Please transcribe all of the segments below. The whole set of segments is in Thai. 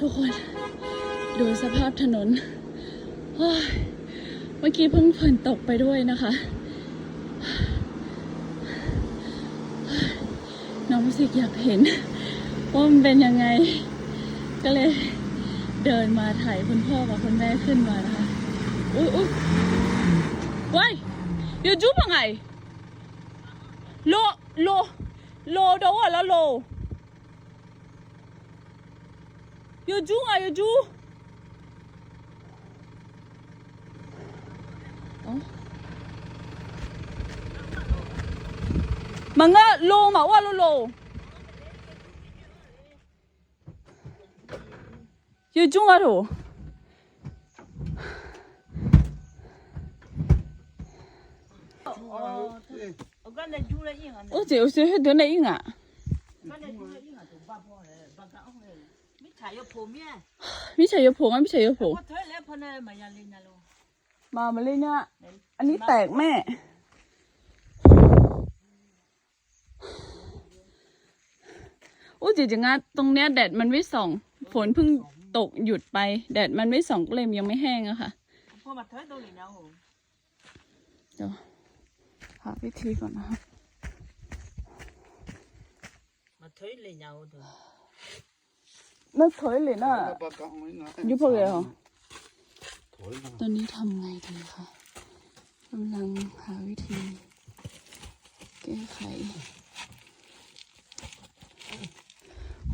ทุกคน ดูสภาพถนนโอ้ยเมื่อกี้เพิ่งฝนตกไปด้วยนะคะ น้องเสึกอยากเห็นว่ามันเป็นยังไง ก็เลยเดินมาถ่ายคุณพ่อกับคุณแม่ขึ้นมานะคะ อุ้ยอุ้ยว้ายอยู่จุ๊บยังไงโล โล โลโดาวะแล้วโล อยู่จุ๊อะอยู่จุ๊อ๋อมันก็โล มิชายโผมเนี่ยมิชายโผงอะมิชายโผงก็เถแล้วพนี่มายาลินลมามาเลยเนี่ยอันนี้แตกแม่ โอ้จริงๆอตรงเนี้ยแดดมันไม่ส่อง ฝนเพิ่งตกหยุดไป แดดมันไม่ส่องก็เลยยังไม่แห้งอะค่ะพอมาเถอะตรงนี้นะโหเดี๋ยวหาพิธีก่อนนะคะมาเถิดเลยเนาะ นั่นถอยเลยนะยุบไปเลยเหรอตอนนี้ทำไงดีคะกำลังหาวิธี แก้ไข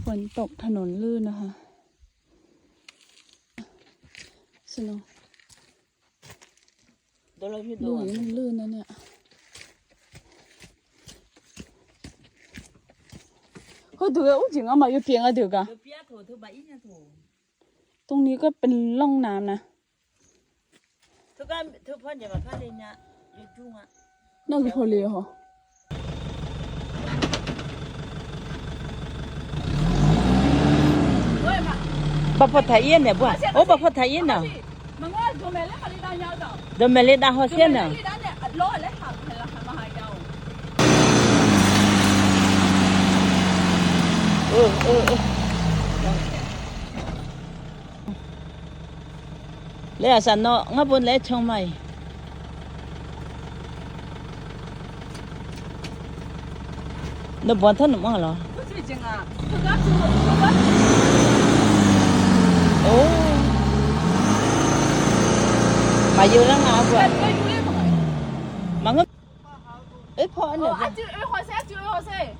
ฝนตกถนนลื่นนะคะสนุกดูมันลื่นนะเนี่ยเขาดูว่าจริงอะมายู่เปียงอะเดี๋ยวกัน ถถืบอีกตรงนี้ก็เป็นล่องน้ำนะทุกนทุกคนอย่มาพลเลยนอยู่จุงอะนอกจากเลเหรอบัพพทยเนี่ยบัวโอ้บัพพทยเนี่ยดมเมลิดาฮอเซียนเนี่ยเออเออ 你阿神咯，我本你唱咪。你本 thân nó lo. À? Ồ. Mà yêu lắm à vừa. Mà ngâm. Ê phô anh nè. Ê hồi xe, ê hồi xe.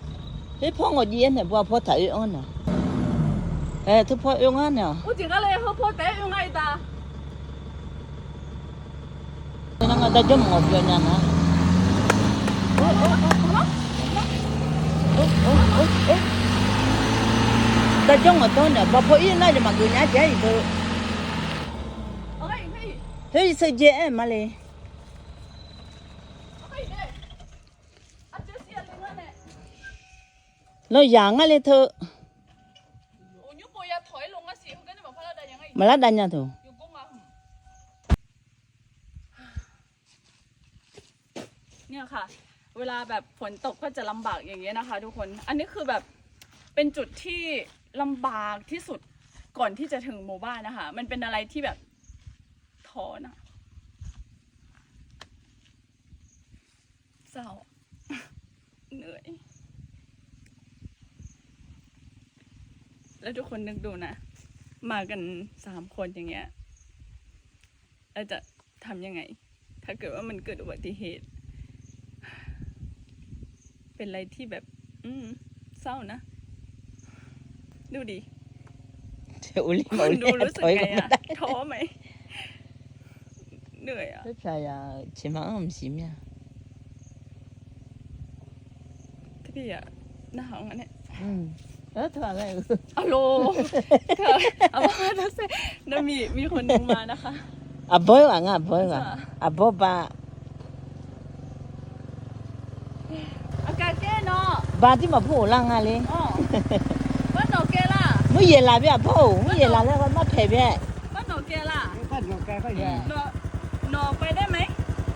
Ê phô ngồi gì anh nè, vừa phô thấy anh nè. Ê, thứ phô yêu anh nè. Ủa chỉ là lấy hô phô té yêu ngay ta. Yan ang adadyo mo, obyo niyan ha. Oh, oh, oh, oh, oh, oh, oh. Dadyo mo to na, bapo yun na lima gunya jay do. Okay, hey. Hey, sa jay eh, mali. lo yang a le tho mà lát đánh nhau thôi เนี่ยค่ะ เวลาแบบฝนตกก็จะลำบากอย่างเงี้ยนะคะ ทุกคน อันนี้คือแบบเป็นจุดที่ลำบากที่สุดก่อนที่จะถึงหมู่บ้านนะคะ มันเป็นอะไรที่แบบท้อนะเศร้าเหนื่อย แล้วทุกคนนึกดูนะ มากันสามคนอย่างเงี้ยเราจะทำยังไง ถ้าเกิดว่ามันเกิดอุบัติเหตุ เป็นอะไรที่แบบ อืมเศร้านะ ดูดิเดี๋ยวอุลิคุมาณอุดูลิรู้สึกถอยไงก็ไม่อะได้ท้อไหมเหนื่อยอะไม่ใช่อะชิมังไม่ชิมเนี่ยพี่อะหน้าของอันเนี้ยอืมเออเธออะไรอะโลเธอเอามาแล้วสินะมีมีคนหนึงมานะคะอะบ่อยว่ะงะบ่อยว่ะอะบ่ปะ เนาะ บาที่มาพูดล่างอ่ะเลย อ๋อว่าหนอแก้ล่ะ ไม่เย็นละเบี้ยพ่อไม่เย็นละแล้วก็มาเผยเบี้ย ว่าหนอแก้ล่ะ ท่านแกก็แย่ หนอหนอไปได้ไหม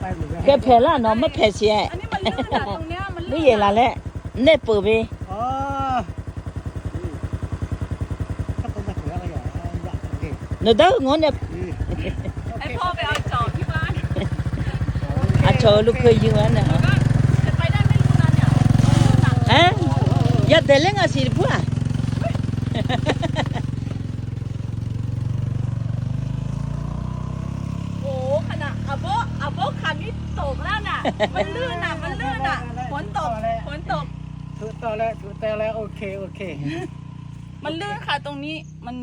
ไปหมดแล้ว แกเผยละเนาะไม่เผยเสีย อันนี้มันลื่นอะตรงเนี้ยมันลื่น ไม่เย็นละแล้วเนี่ยเปิดไป อ๋อก็ต้องจะเสืออะไรอย่าง nó đó ngon đẹp ให้พ่อไปเอาจอบที่บ้าน à chờ lúc khơi dương anh nè giờ để lên à xì bữa à โอ้ขนาดอาโบอาโบคันนี้ตกแล้วน่ะ มันลื่นน่ะมันลื่นน่ะ ฝนตก ฝนตก ถูกต้องแล้วถูกต้องแล้วโอเคโอเคมันลื่นค่ะตรงนี้ มัน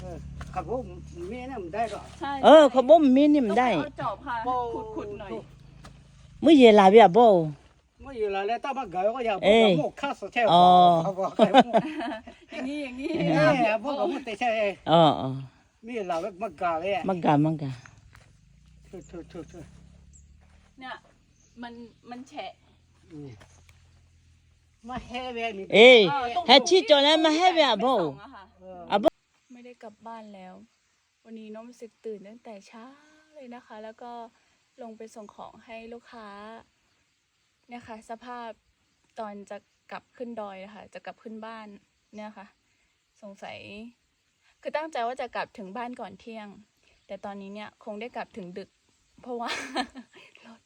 เออขับผมมีนั่นได้ก็ใช่ ờ có bố mình niệm ต้องไป đây เอาจอบค่ะ ขุดขุดๆหน่อย mới về là bây giờ bố เมื่ออยู่แล้วต้องมาเกยก็อย่าเอ้ยพวกข้าสุดแท้อ๋อเขาบอกใครพวกอย่างนี้อย่างนี้เนี่ยพวกเขาไม่ใช่ ờ ờ มีเราแบบมาเกยอะ mắc gà mắc gà ถูกถูกถูกถูกเนี่ยมันมันแฉะมาแห่เวยนี่ ê เออตรง hay chi cho nên mà hay về à ไม่ bố ส่องอะค่ะเออ à bố ไม่ได้กลับบ้านแล้ว วันนี้น้องรู้สึกตื่นตั้งแต่เช้าเลยนะคะ แล้วก็ลงไปส่งของให้ลูกค้า เนี่ยค่ะ สภาพตอนจะกลับขึ้นดอยนะคะ จะกลับขึ้นบ้านเนี่ยค่ะ สงสัย คือตั้งใจว่าจะกลับถึงบ้านก่อนเที่ยง แต่ตอนนี้เนี่ยคงได้กลับถึงดึก เพราะว่ารถ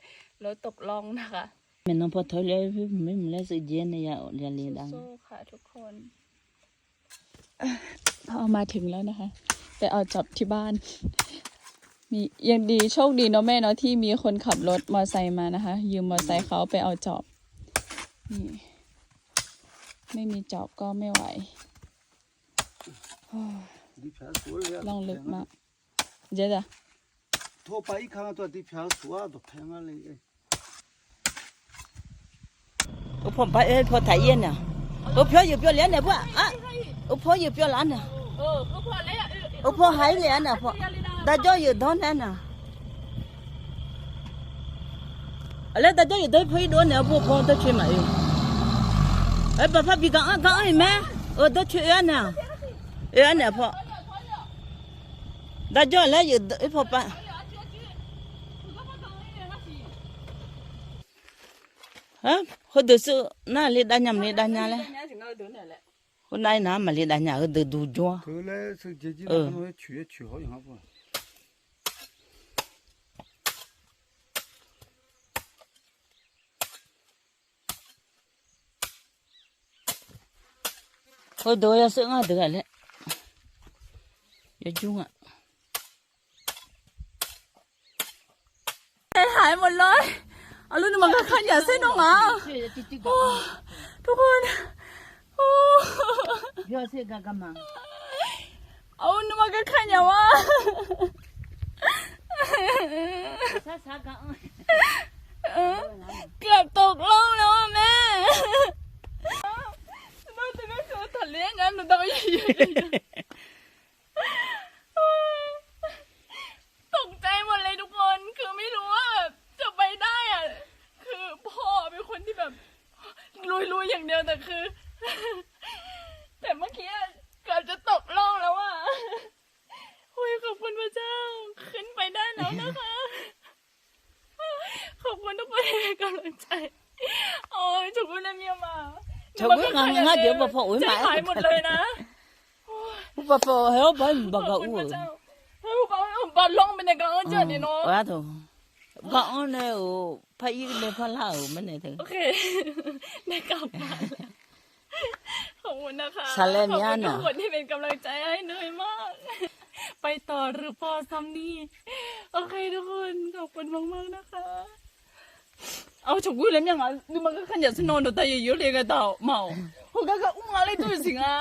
รถตกล่องนะคะ mình không phải thôi lấy mình lấy sự gian này giờ liền liền đang สู้ๆค่ะทุกคนพอมาถึงแล้วนะคะ ไปเอาจับที่บ้าน มียังดีโชคดีเนาะแม่เนาะที่มีคนขับรถมอไซค์มานะคะ ยืมมอไซค์เขาไปเอาจอบนี่ไม่มีจอบก็ไม่ไหวโอ้ยล่องลึกมากเจ๊จ้ะทั่วไปอีกครั้งตัวที่เพียวสัวตัวแพงอะไร ủa phong phải ê phong thấy yên nè ủa phiếu gì phiếu liền nè bố à ủa phiếu gì phiếu lán nè เออก็พอแล้ว ủa phiếu hay liền nè phiếu ta cho dự đó nè nè lấy ta cho dự tới phi đuôi nè bố phong tới chuyện mày. Ấy bà phát bị gãn gãn hay mẹ. Ở tới chuyện nè. Ấy nè phò ta cho lấy dự tới phò bạn hả? Hồi từ sự na lên đa nhầm lên đa nhà lên hôm nay nó mà lên đa nhà ở từ đủ cho ừ. Ôi đôi là sữa ngọt được rồi đấy Giờ chung ạ. Hại một lối Ở lúc mà các khán giả xin đúng không Thú con. Giờ sẽ gặp gặp mạng Ông nó mà các khán giả quá. Sao sao gặp ลุยๆอย่างเดียวแต่คือ แต่เมื่อกี้เกือบจะตกล่องแล้วอะโอ้ยขอบคุณพระเจ้า ขึ้นไปได้แล้วนะคะ ขอบคุณทุกคนที่ให้กำลังใจ โอ้ยถูกคุณนะเมียมา Trời ơi, ngang- ngang giữa bà phụ với ใจ mẹ. หายหมดเลยนะ bà phò héo bởi bà ขอบ gạo คุณพระ rồi เจ้าเฮ้ยบอลบอลลงไปในกลางเจอนี่ เนาะ quá thôi gạo này ở phải ít để phải lao ở bên này thôi โอเคได้กลับมาแล้วขอบคุณนะคะซาเลมยาขอบคุณน่ะทุกคนที่เป็นกำลังใจให้เหนื่อยมาก ไปต่อหรือพอซ้ำนี่โอเคทุกคนขอบคุณมากๆนะคะ เอาถูกวิเลยยังไงดูมันก็ขันอย่าสนอนตัวตายเยอะๆเลยกันต่อเมาหัวก็ก็อุ้งอะไรตัวสิงอะ